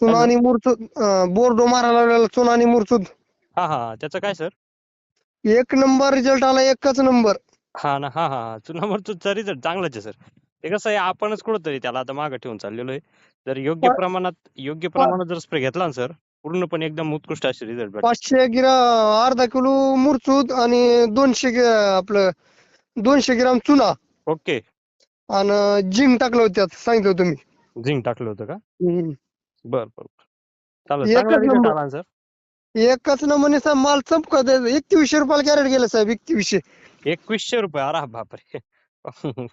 चुना. आणि मुरचूद अं, बोर्डो मारायला लागलेला चुना आणि मुरचूद हा हा. त्याचं काय सर? एक नंबर रिझल्ट आला एकच नंबर. हा ना हा हा हा. चुना मरचूदचा रिझल्ट चांगलाच आहे सर. ते कसं आहे आपणच कुठंतरी त्याला आता मागे ठेवून चाललेलो आहे. जर योग्य प्रमाणात योग्य प्रमाणात जर स्प्रे घेतला ना सर पूर्णपणे एकदम उत्कृष्ट असे रिझल्ट भेटतात. पाचशे गिरा अर्धा किलो मुरचूद आणि दोनशे ग- आपलं दोनशे ग्राम चुना. ओके. आणि झिंक टाकलं होतं त्यात सांगितलं होतं मी. झिंक टाकलं होतं का? हम्म. बर बर चालेल एकच चांगला रिझल्ट नंबर. आला ना सर एकच नमुने साहेब माल चमकत एकतीसशे रुपयाला कॅरेट गेलं साहेब एकतीसशे. एकवीसशे रुपये अरे बापरे.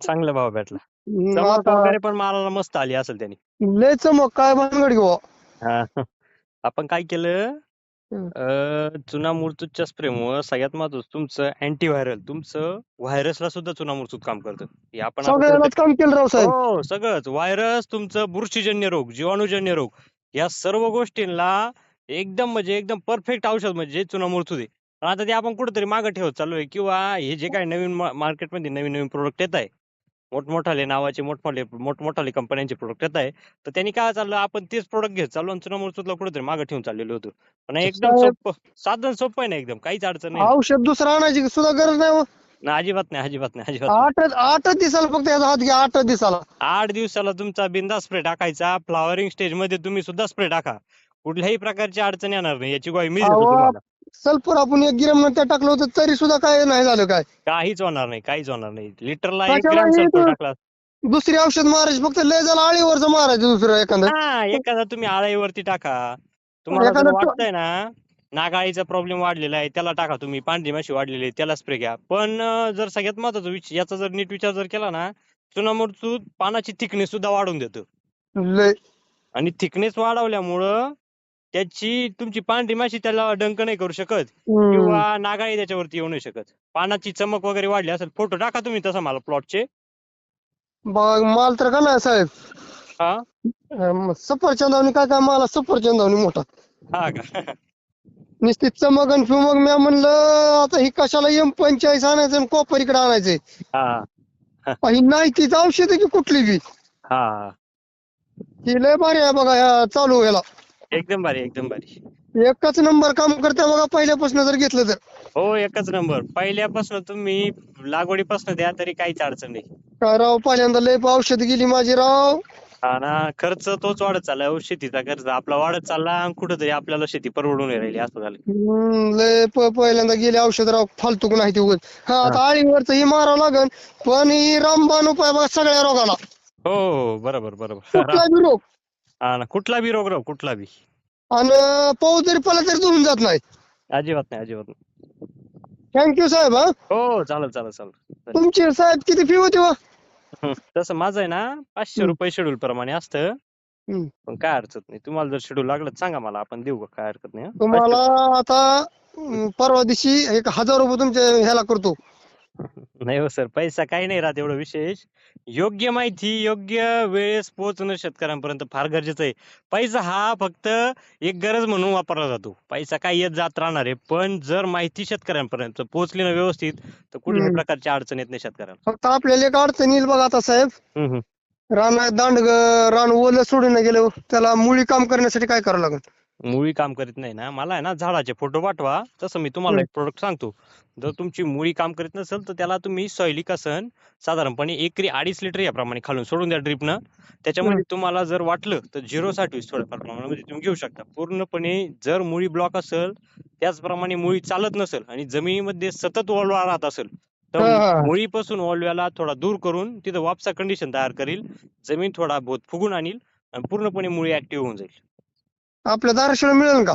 चांगला भाव भेटला. हम्म, चमक आता वगैरे पण मालाला मस्त आली असेल त्यांनी. लय चमक काय भानगड घेऊ हा. आपण काय केलं? अं, चुना मुरतूदच्या स्प्रे मुळे सगळ्यात महत्वाचं तुमचं अँटीव्हायरल तुमचं व्हायरसला सुद्धा चुना मुरतूद काम करतं. हे आपण सगळ्यालाच काम केलं राव साहेब. हो सगळंच. व्हायरस तुमचं बुरशीजन्य रोग जीवाणूजन्य रोग या सर्व गोष्टींना एकदम म्हणजे एकदम परफेक्ट औषध म्हणजे चुना मुरतूद आहे. पण आता ते आपण कुठेतरी मागे ठेवत चाललोय किंवा हे जे काही नवीन मार्केटमध्ये नवीन नवीन प्रोडक्ट येत आहे मोठमोठाले नावाचे मोठमोठे मोठमोठाले कंपन्यांचे प्रोडक्ट येत आहे. तर त्यांनी काय चाललं आपण तेच प्रोडक्ट घेत चाललो आणि चुना मुरतूदला कुठेतरी मागे ठेवून चाललेलो होतो. पण एकदम सोपं साधन सोपं आहे ना एकदम काहीच अडचण नाही. औषध दुसरं आणायची सुद्धा गरज नाही हो. ना, अजिबात नाही अजिबात नाही अजिबात नाही. आठच आठच दिसाला फक्त याचा हात घ्या आठच दिसाला आठ दिवसाला तुमचा बिंदा स्प्रे टाकायचा फ्लॉवरिंग स्टेजमध्ये तुम्ही सुद्धा स्प्रे टाका. कुठल्याही प्रकारची अडचण येणार नाही याची ग्वाही मी देतो अहो, तुम्हाला. सल्फर आपण एक गिरम त्या टाकलं होतं तरी सुद्धा काय नाही झालं काय? काहीच होणार नाही काहीच होणार नाही. लिटरला एक कशाला ग्रॅम सल्फर तर- टाकला दुसरी औषध मारायची फक्त लय झालं आळीवरचं मारायचं दुसरं एखादं. हा एखादा तुम्ही आळाईवरती टाका. तुम्हाला जर एखादा तो- वाटतंय ना नागाळीचा प्रॉब्लेम वाढलेला आहे त्याला टाका तुम्ही. पांढरी माशी वाढलेली आहे त्याला स्प्रे घ्या. पण अं, जर सगळ्यात महत्त्वाचा विच- याचा जर नीट विचार जर केला ना चुनामुरचूद पानाची थिकनेस सुद्धा वाढवून देतं. लय. आणि थिकनेस वाढवल्यामुळं त्याची तुमची पांढरी माशी त्याला डंक नाही करू शकत. किंवा नागाळी त्याच्यावरती येऊ नाही शकत. पानाची चमक वगैरे वाढली असेल फोटो टाका तुम्ही तसा मला प्लॉटचे बघ माल तर का नाही साहेब. हा? अं, काय काय माला सफरचंदावणी मोठा. हा का? नुसती चमक आणि फिमक मी म्हणलं आता ही कशाला एम पंचेचाळीस आणायचं आणि कॉपर इकडे आणायचंय? हा. ही नाही तीच औषध आहे की कुठली बी? हा. ही लय भारी आहे बघा ह्या चालू याला एकदम भारी एकदम भारी. एकच नंबर काम करते बघा पहिल्यापासून जर घेतलं तर. हो एकच नंबर. पहिल्यापासून तुम्ही लागवडीपासून द्या तरी काहीच अडचण नाही. काय राव पहिल्यांदा लय औषध गेली माझी राव. हा ना खर्च तोच वाढत चाललाय हो शेतीचा खर्च. आपला वाढत चालला आणि कुठेतरी आपल्याला शेती परवडून नाही राहिली असं झालं. हम्म, लय प- पहिल्यांदा गेले औषध राव फालतूक नाही ते. हा आता आळीवरच ही मारावं लागन पण ही रामबाण उपाय बघा सगळ्या रोगाला. हो हो बरोबर बरोबर. कुठला बी रोग. हा ना कुठला बी रोग राव कुठला बी. आणि पाऊस जरी पडला तरी धुवून जात नाही. अजिबात नाही अजिबात नाही. थँक्यू साहेब हा. हो चालेल चालेल चालेल. तुमची साहेब किती फी होती व हं, तसं माझं आहे ना पाचशे हं. रुपये शेड्यूल प्रमाणे असतं. हं. पण काय अडचण नाही. तुम्हाला जर शेड्यूल लागलं तर सांगा मला आपण देऊ का? काय हरकत नाही हं? तुम्हाला आता अं, परवा दिवशी एक हजार रुपये तुमच्या ह्याला करतो. नाही हो सर पैसा काही नाही राहत एवढं विशेष. योग्य माहिती योग्य वेळेस पोहोचणं शेतकऱ्यांपर्यंत फार गरजेचं आहे. पैसा हा फक्त एक गरज म्हणून वापरला जातो. पैसा काही येत जात राहणार आहे पण जर माहिती शेतकऱ्यांपर्यंत पोहोचली ना व्यवस्थित तर कुठल्याही हम्म. प्रकारची अडचण येत नाही शेतकऱ्याला फक्त आपल्याला एक अडचण येईल बघा आता साहेब. हं, हं. रान दांडग रान ओलं सोडून गेलं त्याला मुळी काम करण्यासाठी काय करावं लागेल? मुळी काम करीत नाही ना. मला आहे ना झाडाचे फोटो पाठवा. तसं मी तुम्हाला. एक प्रोडक्ट सांगतो. जर तुमची मुळी काम करीत नसेल तर त्याला तुम्ही सॉइलिक असन साधारणपणे एकरी अडीच लिटर याप्रमाणे खालून सोडून द्या ड्रिपनं त्याच्यामध्ये तुम्हाला जर वाटलं तर झिरो साठी थोड्याफार प्रमाणामध्ये तुम्ही घेऊ शकता. पूर्णपणे जर मुळी ब्लॉक असेल त्याचप्रमाणे मुळी चालत नसेल आणि जमिनीमध्ये सतत ओलवा राहत असेल तर. मुळीपासून ओलव्याला थोडा दूर करून तिथं वापसा कंडिशन तयार करील. जमीन थोडा बहुत फुगून आणील आणि पूर्णपणे मुळी ऍक्टिव्ह होऊन जाईल. आपल्या दाराशिवाय मिळेल का?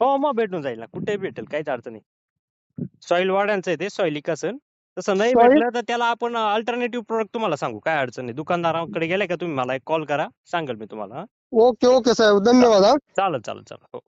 हो मग भेटून जाईल ना. कुठेही भेटेल काहीच अडचण नाही. सॉइल वाढायचं आहे ते सॉइलिक असेल तसं नाही Soil- भेटलं तर त्याला आपण अल्टरनेटिव्ह प्रोडक्ट तुम्हाला सांगू. काय अडचण नाही. दुकानदाराकडे गेलाय का तुम्ही? मला एक कॉल करा. सांगेल मी तुम्हाला हा? ओके ओके साहेब. धन्यवाद हा. चालेल चालेल चालेल. हो.